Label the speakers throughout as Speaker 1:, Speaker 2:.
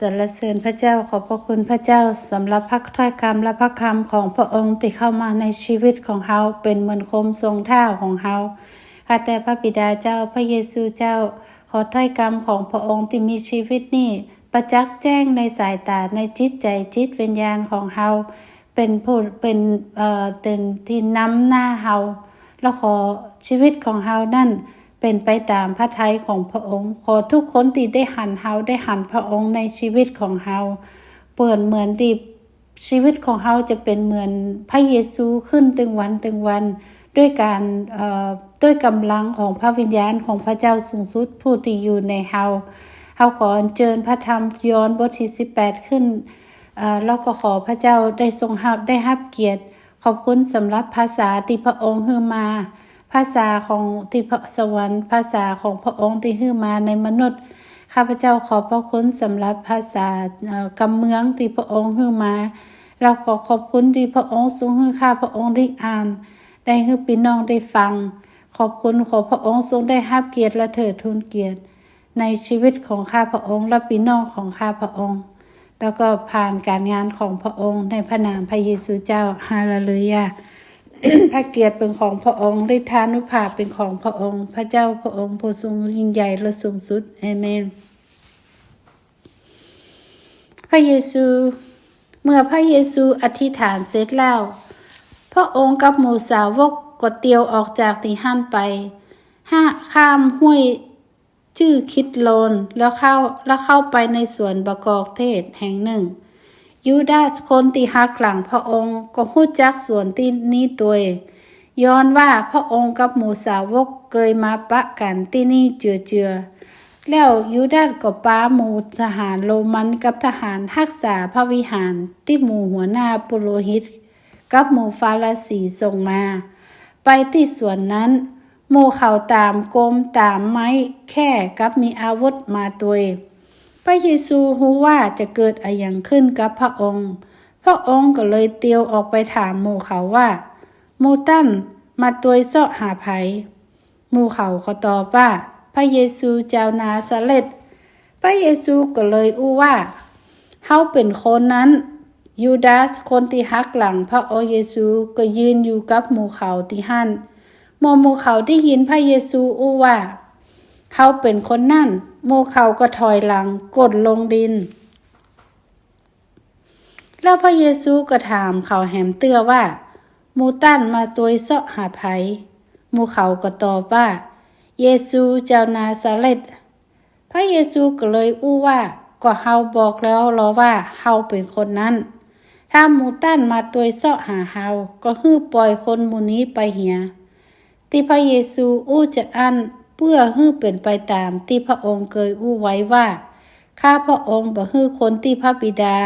Speaker 1: สรรเสริญพระเจ้าขอบพระคุณพระเจ้าสำหรับพระถ้อยคำและพระคำของพระองค์ที่เข้ามาในชีวิตของเฮาเป็นเหมือนคมทรงเท่าของเฮาข้าแต่พระบิดาเจ้าพระเยซูเจ้า ขอถ้อยคำของพระองค์ที่มีชีวิตนี้ประจักษ์แจ้งในสายตาในจิตใจจิตวิญญาณของเฮาเป็นผู้เป็นเอ่อเป็นที่นำหน้าเฮาแล้วขอชีวิตของเฮานั่น เป็นไปตามพระทัยของพระองค์ ขอทุกคนที่ได้หันเฮาได้หันพระองค์ในชีวิตของเฮาเปิดเหมือนที่ชีวิตของเฮาจะเป็นเหมือนพระเยซูขึ้นตึงวันตึงวัน ด้วยการเอ่อด้วยกำลังของพระวิญญาณของพระเจ้าสูงสุดผู้ที่อยู่ในเฮาเฮาขออัญเชิญพระธรรมย้อนบทที่18ขึ้นเอ่อแล้วก็ขอพระเจ้าได้ทรงรับได้รับเกียรติ ขอบคุณสำหรับภาษาที่พระองค์เฮือมา ภาษาของที่พระสวรรค์ ภาษาของพระองค์ที่ฮือมาในมนุษย์ ข้าพเจ้าขอพระคุณสำหรับภาษาเอ่อกำเมืองที่พระองค์ฮือมา เราขอขอบคุณที่พระองค์ทรงให้ข้าพระองค์ได้อ่าน ได้ให้พี่น้องได้ฟัง ขอบคุณขอพระองค์ทรงได้รับเกียรติและเถิดทูนเกียรติ ในชีวิตของข้าพระองค์และพี่น้องของข้าพระองค์ แล้วก็ผ่านการงานของพระองค์ในพระนามพระเยซูเจ้าฮาเลลูยา พระเกียรติเป็นของพระองค์ฤทธานุภาพเป็นของพระองค์ พระเจ้าพระองค์ผู้ทรงยิ่งใหญ่และสูงสุดเอเมน พระเยซู เมื่อพระเยซูอธิษฐานเสร็จแล้ว พระองค์กับหมู่สาวกก็เตียวออกจากที่ห้านไปห้าข้ามห้วยชื่อคิดโลนแล้วเข้าแล้วเข้าไปในสวนประกอบเทศแห่งหนึ่ง ยูดาสคนที่หักหลังพระองค์ก็หู้จักสวนที่นี้ตัวย้อนว่าพระองค์กับหมูสาวกเคยมาปะกันที่นี่เจือเจือแล้วยูดาสก็ป้าหมู่ทหารโรมันกับทหารรักษาพระวิหารที่หมู่หัวหน้าปุโรหิต กับหมู่ฟาราสีส่งมา ไปที่สวนนั้นหมู่เขาตามกลมตามไม้แค่กับมีอาวุธมาตัวเอง ระเยซูรู้ว่าจะเกิดอะไรอย่างขึ้นกับพระองค์ พระองค์ก็เลยเตียวออกไปถามหมู่เขาว่าหมู่ตั้นมาตัวเสาะหาไผหมู่เขาก็ตอบว่า พระเยซูเจ้านาซาเล็ตพระเยซูก็เลยอู้ว่าเขาเป็นคนนั้น ยูดาสคนที่หักหลังพระโอเยซูก็ยืนอยู่กับหมู่เขาที่หันหมู่หมู่เขาได้ยินพระเยซูอู้ว่า เขาเป็นคนนั่นหมู่เขาก็ถอยหลังกดลงดิน แล้วพระเยซูก็ถามเขาแหมเตื้อว่ามูตั้นมาตัวเสาะหาไผหมู่เขาก็ตอบว่า เยซูเจ้านาซาเลตพระเยซูก็เลยอู้ว่าก็เฮาบอกแล้วหรอว่าเฮาเป็นคนนั้น ถ้ามูตั้นมาตัวเสาะหาเฮาก็ฮื้อปล่อยคนหมู่นี้ไปเหียที่พระเยซูอู้จะอัน เพื่อฮื้อเป็นไปตามที่พระองค์เคยอู้ไว้ว่า ข้าพระองค์บ่ฮื้อคนที่พระบิดา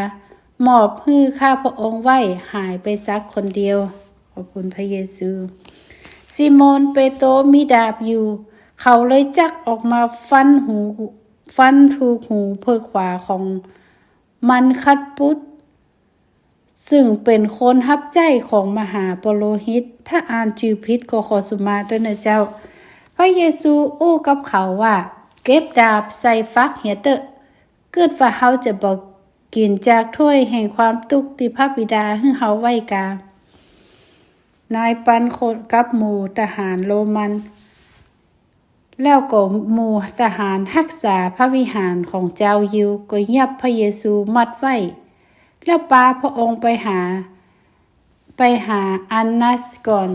Speaker 1: มอบฮื้อข้าพระองค์ไว้หายไปสักคนเดียว ขอบคุณพระเยซูซิโมนเปโตรมีดาบอยู่ เขาเลยจักออกมาฟันหูฟันถูกหูเพื่อขวาของมันคัดปุตซึ่งเป็นคนฮับใจของมหาปโลหิต ถ้าอ่านจือพิษก็ขอสุมาด้วยนะเจ้า พระเยซูอู้กับเขาว่า เก็บดาบใส่ฟักเหียเตอะเกิดว่าเฮาจะบอกกินจากถ้วยแห่งความตุกข์ที่พระบิดาให้เฮาไว้กานายปันโคดกับหมู่ทหารโรมัน แล้วก็หมู่ทหารรักษาพระวิหารของเจ้ายิวก็ยับพระเยซูมัดไว้ แล้วปาพระองค์ไปหา ไปหาอันนัสก่อน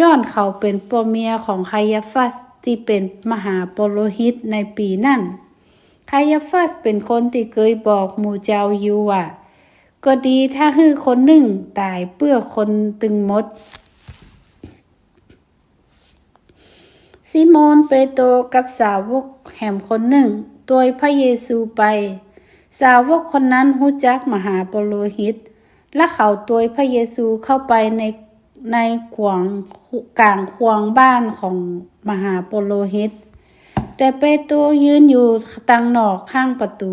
Speaker 1: ย้อนเขาเป็นปวเมียของคายาฟัสที่เป็นมหาปโลหิตในปีนั้นคายาฟัสเป็นคนที่เคยบอกหมู่เจ้ายิวว่าก็ดีถ้าฮือคนหนึ่งตายเปื้อคนตึงมด ซิโมนเปโตรกับสาวกแห่มคนหนึ่งโดยพระเยซูไป สาวกคนนั้นหู้จักมหาปโลหิต และเขาตัวพระเยซูเข้าไปในในขวาง กลางควงบ้านของมหาปโลหิตแต่เปโตรยืนอยู่ตังหนอกข้างประตู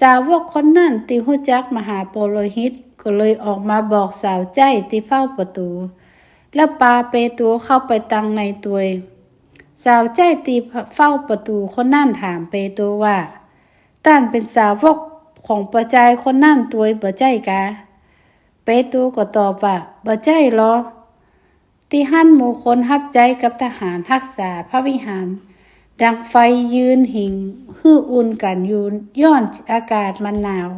Speaker 1: สาวกคนนั้นที่หู้จักมหาโปโลหิตก็เลยออกมาบอกสาวใจที่เฝ้าประตู แล้วปาเปโตรเข้าไปตังในตัว สาวใจตีเฝ้าประตูคนนั่นถามเปโตรว่าต้านเป็นสาวกของประจายคนนั่นตัวบ่ใจกาเปโตรก็ตอบว่าบ่ใจหรอ ที่หั่นหมู่คนฮับใจกับทหารรักษาพระวิหาร ดังไฟยืนหิงฮื้ออุ่นกันยู่ย้อนอากาศมันหนาว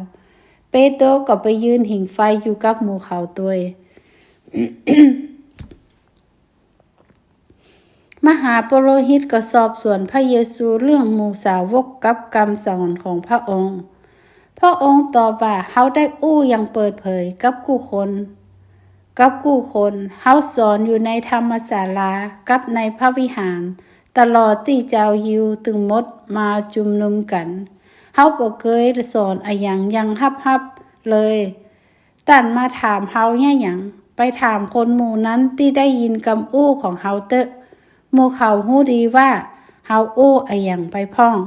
Speaker 1: เปโตก็ไปยืนหิงไฟอยู่กับหมู่เขาตัวมหาปโรหิตก็สอบสวนพระเยซูเรื่องหมู่สาวกกับกรรมสอนของพระองค์ พระองค์ตอบว่าเขาได้อู้อย่างเปิดเผยกับกู้คน กับกู้คนเขาสอนอยู่ในธรรมศาลากับในพระวิหาร ตลอดที่เจ้ายิวตึงมดมาจุมนุมกันเขาบ่เคยสอนอะหยังยังฮับฮับๆเลยตันมาถามเฮาแย่หยังไปถามคนหมู่นั้นที่ได้ยินคำอู้ของเฮาเตอะหมู่เขาหู้ดีว่าเฮาอู้อะหยังไปพ่อง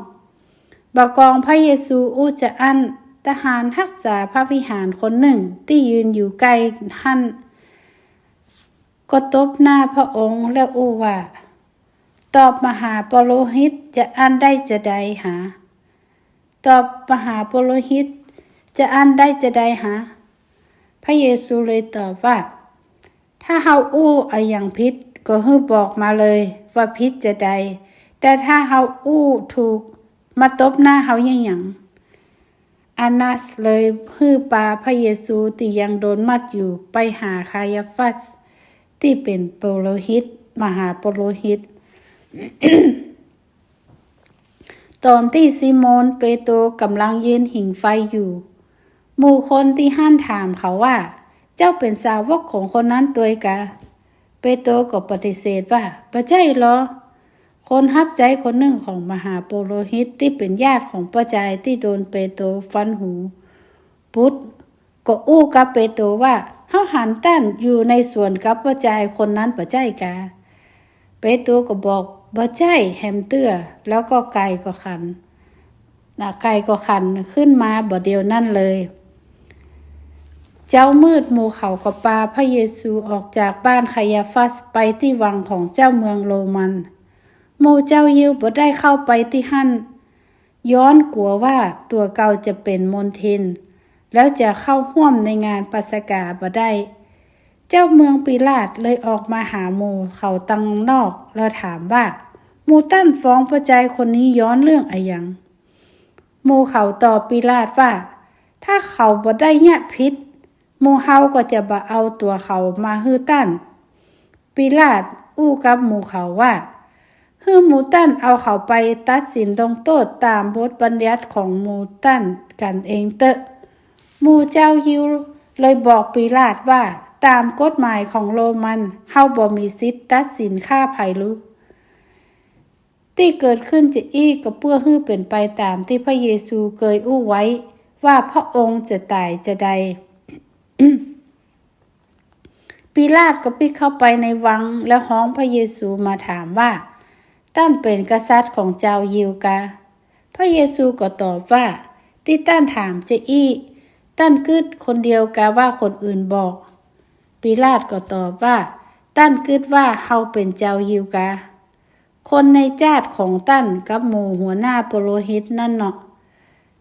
Speaker 1: บกองพระเยซูอู้จะอั้นทหารทักษาพระวิหารคนหนึ่งที่ยืนอยู่ใกล้ท่าน ก็ตบหน้าพระองค์และอู้ว่า ตอบมหาปโลหิตจะอันได้จะใดหา ตอบมหาปโลหิต จะอันได้จะใดหา พระเยซูเลยตอบว่า ถ้าเฮาอู้อะหยังพิษก็ฮือบอกมาเลยว่าพิษจะใด แต่ถ้าเฮาอู้ถูกมาตบหน้าเฮาอย่างหยังอานัสเลยฮือปาพระเยซูที่ยังโดนมัดอยู่ไปหาคายาฟัส ที่เป็นโปโลหิต มหาโปโลหิต ตอนที่ซิโมนเปโตรกำลังยืนหิงไฟอยู่ หมู่คนที่ห้านถามเขาว่า เจ้าเป็นสาวกของคนนั้นตัวกะ เปโตรก็ปฏิเสธว่าประใช่หรอ คนฮับใจคนหนึ่งของมหาโปโลหิตที่เป็นญาติของป้าจายที่โดนเปโตรฟันหู พุทธก็อู้กับเปโตรว่า เฮาหันต้นอยู่ในส่วนกับป้าจายคนนั้นประใจกาเปโตรก็บอกบ่ใจแฮมเตื้อแล้วก็ไก่ก็ขันนะไก่ก็ขันขึ้นมาบ่เดียวนั่นเลย เจ้ามืดหมู่เขาก็ปาพระเยซูออกจากบ้านคายาฟัสไปที่วังของเจ้าเมืองโรมันหมู่เจ้ายิวบ่ได้เข้าไปที่หั่นย้อนกลัวว่าตัวเก่าจะเป็นมนทิน แล้วจะเข้าห่วมในงานปัสกาบ่ได้ เจ้าเมืองปิลาตเลยออกมาหาหมู่เขาตังนอก แล้วถามว่าหมูตั้นฟ้องพระใจยคนนี้ย้อนเรื่องอะไรยังหมู่เขาตอบปิลาตว่า ถ้าเขาบ่ได้เนี่ยพิษหมูเฮาก็จะบ่เอาตัวเขามาฮื้อตั้นปิลาตอู้กับหมูเขาว่าฮื้อหมูตั้นเอาเขาไปตัดสินลงโทษตามบทบัญญัติของหมูตั้นกันเองเตอะ มู่เจ้ายิวเลยบอกปิลาตว่าตามกฎหมายของโรมันเฮาบ่มีสิทธิ์ตัดสินค่าไผรู้ที่เกิดขึ้นจะอีกก็เพื่อฮื้อเป็นไปตามที่พระเยซูเคยอู้ไว้ ว่าพระองค์จะตายจะใดปิลาตก็ปิเข้าไปในวังแล้วห้องพระเยซูมาถามว่าตั้นเป็นกษัตริย์ของเจ้ายิวกา พระเยซูก็ตอบว่า ที่ตั้นถามจะอี้ ตั้นกึดคนเดียวกาว่าคนอื่นบอก ปิลาตก็ตอบว่า ตั้นกึดว่าเฮาเป็นเจ้ายิวกา คนในจาติของตั้นกับหมู่หัวหน้าปโลหิตนั่นเนาะ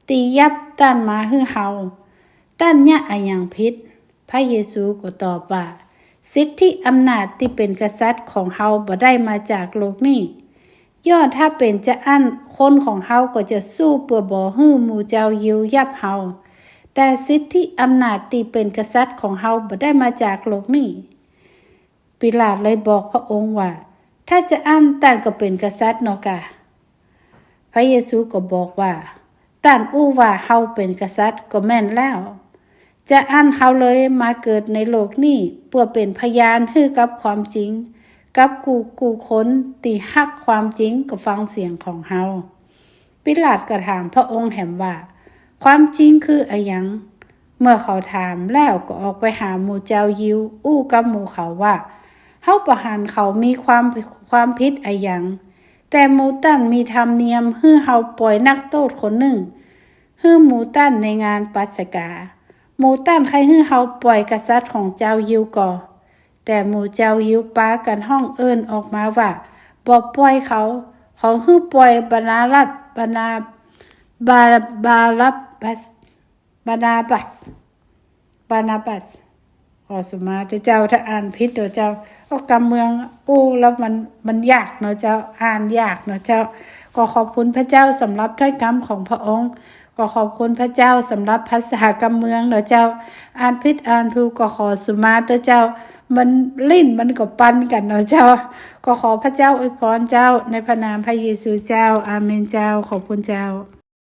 Speaker 1: ตียับตั้นมาฮื้อเฮาตั้นเนี่ยอะยังพิษ พระเยซูก็ตอบว่า สิทธิอำนาจที่เป็นกษัตริย์ของเฮาบ่ได้มาจากโลกนี้ย้อถ้าเป็นจะอั้นคนของเฮาก็จะสู้เพื่อบ่ฮื้อหมู่เจ้ายิวยับเฮา แต่สิทธิอำนาจที่เป็นกษัตริย์ของเฮาบ่ได้มาจากโลกนี้ ปิลาตเลยบอกพระองค์ว่า ถ้าจะอั้นตันก็เป็นกษัตริย์เนาะกะ พระเยซูก็บอกว่าตันอู้ว่าเฮาเป็นกษัตริย์ก็แม่นแล้ว จะอั้นเฮาเลยมาเกิดในโลกนี้เพื่อเป็นพยานให้กับความจริง กับกูกูคนตีฮักความจริงก็ฟังเสียงของเฮาปิลาตก็ถามพระองค์แหมว่า ความจริงคืออะยัง เมื่อเขาถามแล้วก็ออกไปหาหมู่เจ้ายิว อู้กับหมู่เขาว่าเฮาประหารเขามีความความผิดอะยัง แต่หมูตันมีธรรมเนียมฮื้อเฮาปล่อยนักโทษคนหนึ่งฮื้อหมูตันในงานปัสกาหมูตันใครฮื้อเฮาปล่อยกษัตริย์ของเจ้ายิวก่อแต่หมูเจ้ายิวปากันห้องเอิ้นออกมาว่าบ่ปล่อยเขา เขาฮื้อปล่อยบรรณารัฐบรรณา บาบาลับบัสบานาบัสบานาบัสขอสมาธิเจ้าถ้าอ่านพิษเดี๋ยวเจ้าก็กำเมืองอู้แล้วมันมันยากเนาะเจ้าอ่านยากเนาะเจ้า ก็ขอบคุณพระเจ้าสำหรับถ้อยคำของพระองค์ ก็ขอบคุณพระเจ้าสำหรับภาษากำเมืองเนาะเจ้า อ่านพิษอ่านถูกก็ขอสมาธิเจ้า มันลิ้นมันก็ปันกันเนาะเจ้า ก็ขอพระเจ้าอวยพรเจ้าในพระนามพระเยซูเจ้า อาเมนเจ้าขอบคุณเจ้า